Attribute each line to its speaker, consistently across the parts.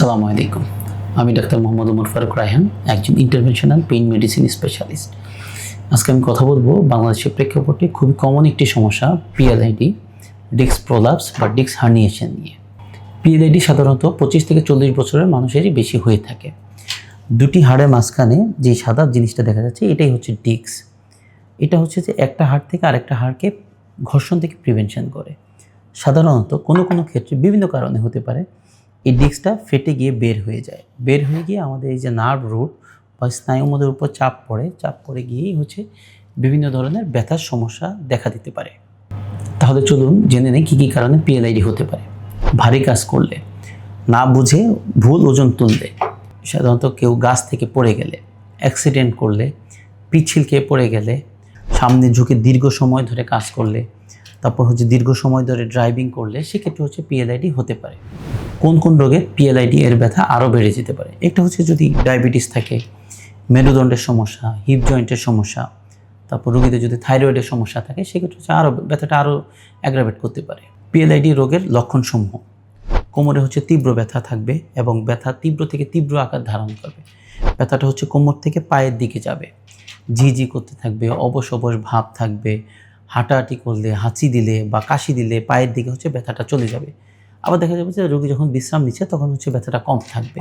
Speaker 1: আসসালামু আলাইকুম। আমি ডাক্তার মোহাম্মদ উমর ফারুক রায়হান, একজন ইন্টারভেনশনাল পেইন মেডিসিন স্পেশালিস্ট। আজকে আমি কথা বলব বাংলাদেশের প্রেক্ষাপটে খুবই কমন একটি সমস্যা, পিএলআইডি ডিক্স প্রোলাপস বা ডিক্স হার্নিয়েশন নিয়ে। পিএলআইডি সাধারণত পঁচিশ থেকে চল্লিশ বছরের মানুষেরই বেশি হয়ে থাকে। দুটি হাড়ের মাঝখানে যে সাদা জিনিসটা দেখা যাচ্ছে, এটাই হচ্ছে ডিক্স এটা হচ্ছে যে একটা হাড় থেকে আরেকটা হাড়কে ঘর্ষণ থেকে প্রিভেনশন করে। সাধারণত কোনো কোনো ক্ষেত্রে বিভিন্ন কারণে হতে পারে। এই ডিস্কটা ফেটে গিয়ে বের হয়ে যায়। বের হয়ে গিয়ে আমাদের এই যে নার্ভ রুট বা স্নায়ুমদের উপর চাপ পড়ে চাপ পড়ে গিয়েই হচ্ছে বিভিন্ন ধরনের ব্যথার সমস্যা দেখা দিতে পারে। তাহলে চলুন জেনে নেই কী কী কারণে পিএলআইডি হতে পারে। ভারী কাজ করলে, না বুঝে ভুল ওজন তুললে, সাধারণত কেউ গাছ থেকে পড়ে গেলে অ্যাক্সিডেন্ট করলে, পিচ্ছিল খেয়ে পড়ে গেলে, সামনে ঝুঁকে দীর্ঘ সময় ধরে কাজ করলে, তারপর হচ্ছে দীর্ঘ সময় ধরে ড্রাইভিং করলে, সেক্ষেত্রে হচ্ছে পিএলআইডি হতে পারে। কোন কোন রোগে পিএলআইডি এর ব্যথা আরও বেড়ে যেতে পারে? একটা হচ্ছে যদি ডায়াবেটিস থাকে, মেরুদণ্ডের সমস্যা হিপ জয়েন্টের সমস্যা, তারপর রোগীদের যদি থাইরয়েডের সমস্যা থাকে, সেক্ষেত্রে হচ্ছে আরও ব্যথাটা আরও অ্যাগ্রাভেট করতে পারে। পিএলআইডি রোগের লক্ষণসমূহ, কোমরে হচ্ছে তীব্র ব্যথা থাকবে এবং ব্যথা তীব্র থেকে তীব্র আকার ধারণ করবে। ব্যথাটা হচ্ছে কোমর থেকে পায়ের দিকে যাবে। ঝিঝি করতে থাকবে, অবশ অবশ ভাব থাকবে, হাঁটাহাঁটি করলে, হাঁচি দিলে বা কাশি দিলে পায়ের দিকে হচ্ছে ব্যথাটা চলে যাবে। আবার দেখা যাবে যে রোগী যখন বিশ্রাম নিচ্ছে, তখন হচ্ছে ব্যথাটা কম থাকবে।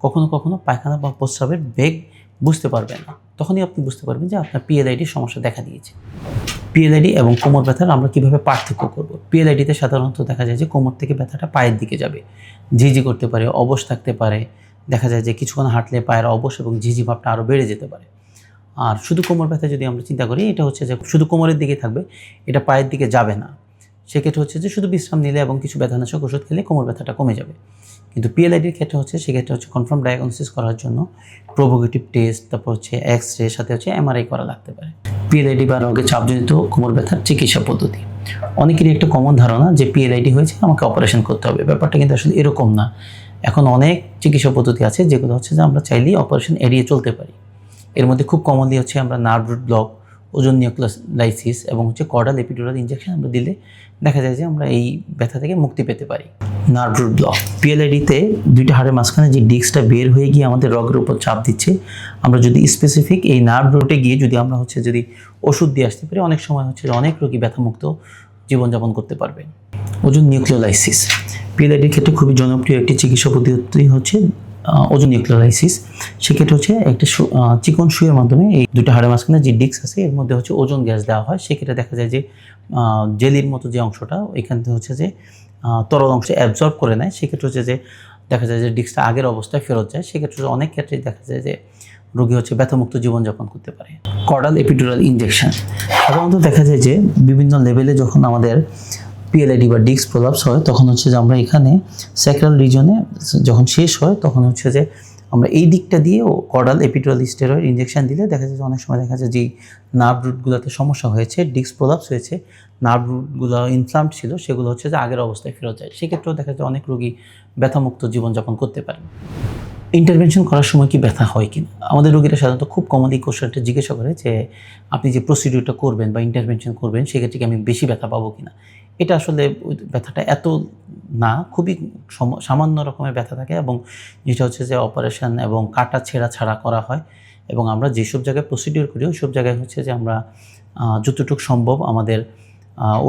Speaker 1: কখনো কখনো পায়খানা বা প্রস্রাবের বেগ বুঝতে পারবে না। তখনই আপনি বুঝতে পারবেন যে আপনার পিএলআইডির সমস্যা দেখা দিয়েছে। পিএলআইডি এবং কোমর ব্যথার আমরা কীভাবে পার্থক্য করব? পিএলআইডিতে সাধারণত দেখা যায় যে কোমর থেকে ব্যথাটা পায়ের দিকে যাবে। ঝিঝি করতে পারে, অবশ থাকতে পারে। দেখা যায় যে কিছুক্ষণ হাঁটলে পায়ের অবশ এবং ঝিঝি ভাবটা আরও বেড়ে যেতে পারে। আর শুধু কোমর ব্যথা যদি আমরা চিন্তা করি, এটা হচ্ছে যে শুধু কোমরের দিকে থাকবে, এটা পায়ের দিকে যাবে না। সেক্ষেত্রে হচ্ছে যে শুধু বিশ্রাম নিলে এবং কিছু ব্যথানাশক ওষুধ খেলে কোমর ব্যথাটা কমে যাবে। কিন্তু পিএলআইডির ক্ষেত্রে হচ্ছে সেক্ষেত্রে হচ্ছে কনফার্ম ডায়াগনোসিস করার জন্য প্রোভোগেটিভ টেস্ট তারপর হচ্ছে এক্স রে সাথে হচ্ছে এমআরআই করা লাগতে পারে। পিএলআইডি বা রোগে চাপজনিত কোমর ব্যথার চিকিৎসা পদ্ধতি। অনেকেরই একটা কমন ধারণা যে পিএলআইডি হয়েছে, আমাকে অপারেশন করতে হবে। ব্যাপারটা কিন্তু আসলে এরকম না। এখন অনেক চিকিৎসা পদ্ধতি আছে যেগুলো হচ্ছে যে আমরা চাইলেই অপারেশন এড়িয়ে চলতে পারি। এর মধ্যে খুব কমনলি হচ্ছে আমরা নার্ভ রুট ব্লক ওজন নিউক্লাইসিস এবং হচ্ছে কর্ডাল এপিডুরাল ইঞ্জেকশন আমরা দিলে দেখা যায় যে আমরা এই ব্যথা থেকে মুক্তি পেতে পারি। নার্ভ রুট ব্লক পিএলআইডিতে দুইটা হাড়ের মাঝখানে যে ডিস্কটা বের হয়ে গিয়ে আমাদের রগের উপর চাপ দিচ্ছে, আমরা যদি স্পেসিফিক এই নার্ভ রুটে গিয়ে যদি আমরা হচ্ছে যদি ওষুধ দিয়ে আসতে পারি, অনেক সময় হচ্ছে অনেক রোগী ব্যথামুক্ত জীবনযাপন করতে পারবে। ওজন নিউক্লিওলাইসিস পিএলআইডির ক্ষেত্রে খুবই জনপ্রিয় একটি চিকিৎসা পদ্ধতি হচ্ছে ওজন নিউক্লিওলাইসিস। সেক্ষেত্রে হচ্ছে একটা চিকন সুয়ের মাধ্যমে এই দুটো হাড়ের মাঝখানে যে ডিস্ক আছে, এর মধ্যে হচ্ছে ওজন গ্যাস দেওয়া হয়। সেক্ষেত্রে দেখা যায় যে জেলির মতো যে অংশটা, এখান থেকে হচ্ছে যে তরল অংশ অ্যাবজর্ব করে নেয়। সেক্ষেত্রে হচ্ছে যে, দেখা যায় যে ডিস্কটা আগের অবস্থায় ফেরত যায়। সেক্ষেত্রে অনেক ক্ষেত্রেই দেখা যায় যে, রোগী হচ্ছে ব্যথামুক্ত জীবনযাপন করতে পারে। কর্ডাল এপিডুরাল ইনজেকশন সাধারণত দেখা যায় যে, বিভিন্ন লেভেলে যখন আমাদের পিএলআইডি বা ডিস্ক প্রলাপস হয়, তখন হচ্ছে যে আমরা এখানে স্যাক্রাল রিজনে যখন শেষ হয়, তখন হচ্ছে যে আমরা এই দিকটা দিয়ে কর্ডাল এপিডুরাল স্টেরয়েড ইনজেকশন দিলে দেখা যাচ্ছে অনেক সময় দেখা যায় যে নার্ভ রুটগুলোতে সমস্যা হয়েছে ডিস্ক প্রলাপস হয়েছে নার্ভ রুটগুলো ইনফ্লামড ছিল, সেগুলো হচ্ছে যে আগের অবস্থায় ফেরত যায়। সেক্ষেত্রেও দেখা যায় অনেক রোগী ব্যথামুক্ত জীবনযাপন করতে পারে। ইন্টারভেনশন করার সময় কি ব্যথা হয় কিনা আমাদের রোগীরা সাধারণত খুব কমনলি কোশ্চেনটা জিজ্ঞাসা করে যে, আপনি যে প্রসিডিউরটা করবেন বা ইন্টারভেনশন করবেন, সেক্ষেত্রে কি আমি বেশি ব্যথা পাবো কিনা? এটা আসলে ব্যথাটা এত না, খুবই সামান্য রকমের ব্যথা থাকে এবং যেটা হচ্ছে যে অপারেশন এবং কাটা ছেঁড়া ছাড়া করা হয় এবং আমরা যেসব জায়গায় প্রসিডিউর করি ওই সব জায়গায় হচ্ছে যে আমরা যতটুকু সম্ভব আমাদের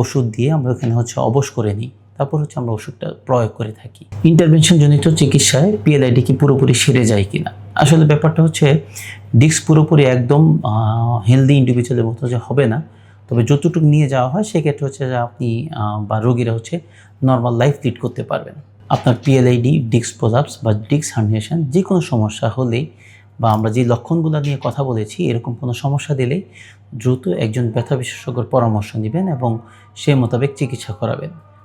Speaker 1: ওষুধ দিয়ে আমরা ওখানে হচ্ছে অবশ করে নিই। তারপর হচ্ছে আমরা ওষুধটা প্রয়োগ করে থাকি। ইন্টারভেনশন জনিত চিকিৎসায় পিএলআইডি কি পুরোপুরি সেরে যায় কিনা? আসলে ব্যাপারটা হচ্ছে ডিস্ক পুরোপুরি একদম হেলদি ইন্ডিভিজুয়ালের মতো যে হবে না। তবে যতটুকু নিয়ে যাওয়া হয়, সেক্ষেত্রে হচ্ছে যে আপনি বা রোগীরা হচ্ছে নর্মাল লাইফ লিড করতে পারবেন। আপনার পিএলআইডি ডিস্ক প্রলাপস বা ডিস্ক হার্নিয়েশন যে কোনো সমস্যা হলেই বা আমরা যে লক্ষণগুলো নিয়ে কথা বলেছি, এরকম কোনো সমস্যা দিলেই দ্রুত একজন ব্যথা বিশেষজ্ঞর পরামর্শ নেবেন এবং সে মোতাবেক চিকিৎসা করাবেন।